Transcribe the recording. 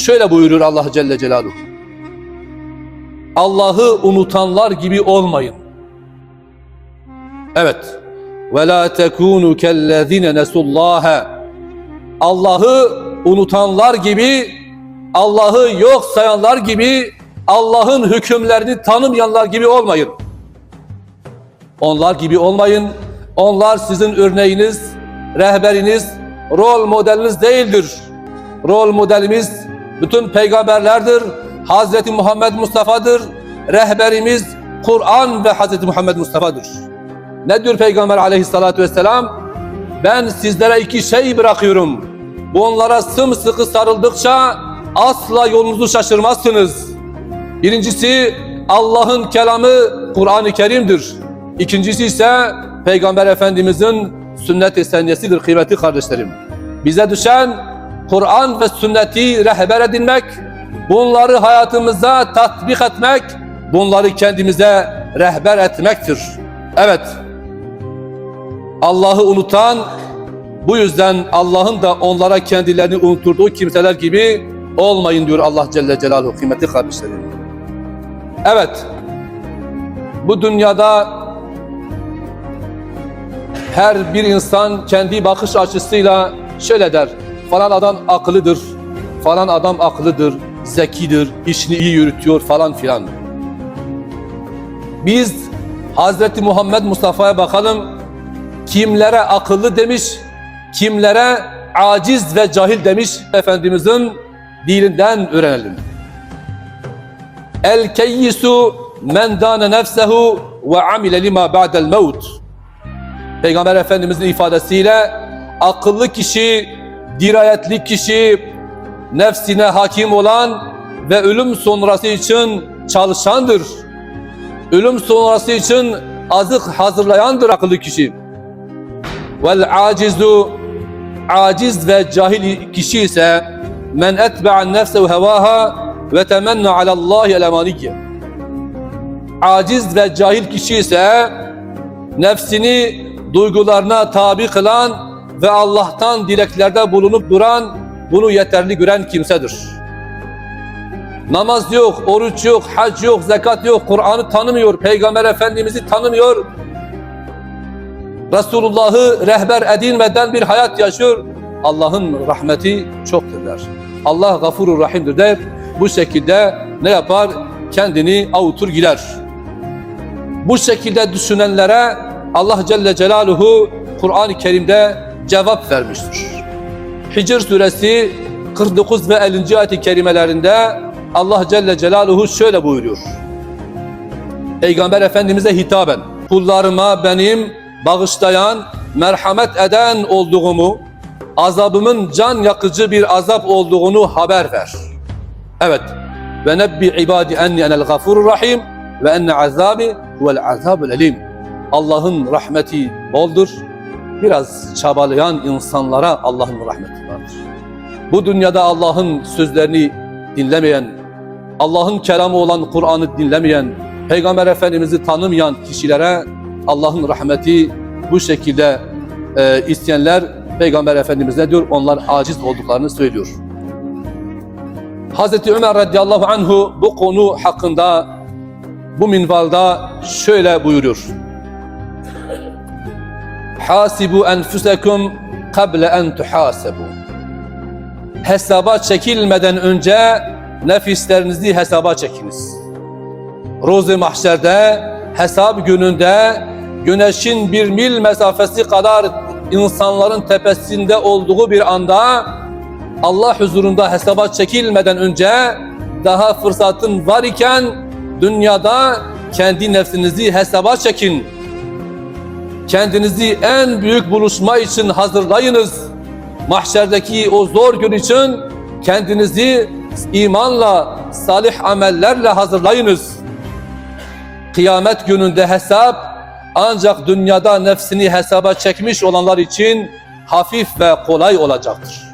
Şöyle buyuruyor Allah Celle Celaluhu. Allah'ı unutanlar gibi olmayın. Evet. Ve la tekunu kellezine nesullaha. Allah'ı unutanlar gibi, Allah'ı yok sayanlar gibi, Allah'ın hükümlerini tanımayanlar gibi olmayın. Onlar gibi olmayın. Onlar sizin örneğiniz, rehberiniz, rol modeliniz değildir. Rol modelimiz bütün peygamberlerdir. Hazreti Muhammed Mustafa'dır. Rehberimiz Kur'an ve Hazreti Muhammed Mustafa'dır. Ne diyor Peygamber aleyhissalatü vesselam? Ben sizlere iki şey bırakıyorum. Bunlara sımsıkı sarıldıkça asla yolunuzu şaşırmazsınız. Birincisi Allah'ın kelamı Kur'an-ı Kerim'dir. İkincisi ise Peygamber Efendimizin sünnet-i seniyesidir kıymetli kardeşlerim. Bize düşen Kur'an ve sünneti rehber edinmek, bunları hayatımıza tatbik etmek, bunları kendimize rehber etmektir. Evet, Allah'ı unutan, bu yüzden Allah'ın da onlara kendilerini unutturduğu kimseler gibi olmayın diyor Allah Celle Celaluhu kıymetli kardeşlerim. Evet, bu dünyada her bir insan kendi bakış açısıyla şöyle der. Falan adam akıllıdır, falan adam akıllıdır, zekidir, işini iyi yürütüyor falan filan. Biz Hazreti Muhammed Mustafa'ya bakalım. Kimlere akıllı demiş, kimlere aciz ve cahil demiş Efendimizin dilinden öğrenelim. El keyyisu men dane nefsehu ve amile lima ba'del mevt. Peygamber Efendimizin ifadesiyle akıllı kişi, dirayetli kişi, nefsine hakim olan ve ölüm sonrası için çalışandır. Ölüm sonrası için azık hazırlayandır akıllı kişi. Vel acizu aciz ve cahil kişi ise men etbe'an nefsehu hevaha ve temenna alallahi el-emaniyye. Aciz ve cahil kişi ise nefsini duygularına tabi kılan ve Allah'tan dileklerde bulunup duran, bunu yeterli gören kimsedir. Namaz yok, oruç yok, hac yok, zekat yok, Kur'an'ı tanımıyor, Peygamber Efendimiz'i tanımıyor. Resulullah'ı rehber edinmeden bir hayat yaşıyor. Allah'ın rahmeti çoktur der. Allah gafurur rahimdir der. Bu şekilde ne yapar? Kendini avutur gider. Bu şekilde düşünenlere Allah Celle Celaluhu Kur'an-ı Kerim'de cevap vermiştir. Hicr suresi 49 ve 50. ayet-i kerimelerinde Allah Celle Celaluhu şöyle buyuruyor. Peygamber Efendimiz'e hitaben kullarıma benim bağışlayan, merhamet eden olduğumu, azabımın can yakıcı bir azap olduğunu haber ver. Evet. Ve nebbi ibadi enni enel gafurur rahim ve enne azabi huvel azabul elim. Allah'ın rahmeti boldur. Biraz çabalayan insanlara Allah'ın rahmeti vardır. Bu dünyada Allah'ın sözlerini dinlemeyen, Allah'ın kelamı olan Kur'an'ı dinlemeyen, Peygamber Efendimiz'i tanımayan kişilere Allah'ın rahmeti bu şekilde e, isteyenler Peygamber Efendimiz ne diyor? Onlar aciz olduklarını söylüyor. Hazreti Ömer radıyallahu anhu bu konu hakkında bu minvalda şöyle buyuruyor. Hasibu enfusekum kable en tuhasebu. Hesaba çekilmeden önce nefislerinizi hesaba çekiniz. Roz-i mahşerde hesap gününde güneşin bir mil mesafesi kadar insanların tepesinde olduğu bir anda Allah huzurunda hesaba çekilmeden önce daha fırsatın var iken dünyada kendi nefsinizi hesaba çekin. Kendinizi en büyük buluşma için hazırlayınız. Mahşerdeki o zor gün için kendinizi imanla, salih amellerle hazırlayınız. Kıyamet gününde hesap ancak dünyada nefsini hesaba çekmiş olanlar için hafif ve kolay olacaktır.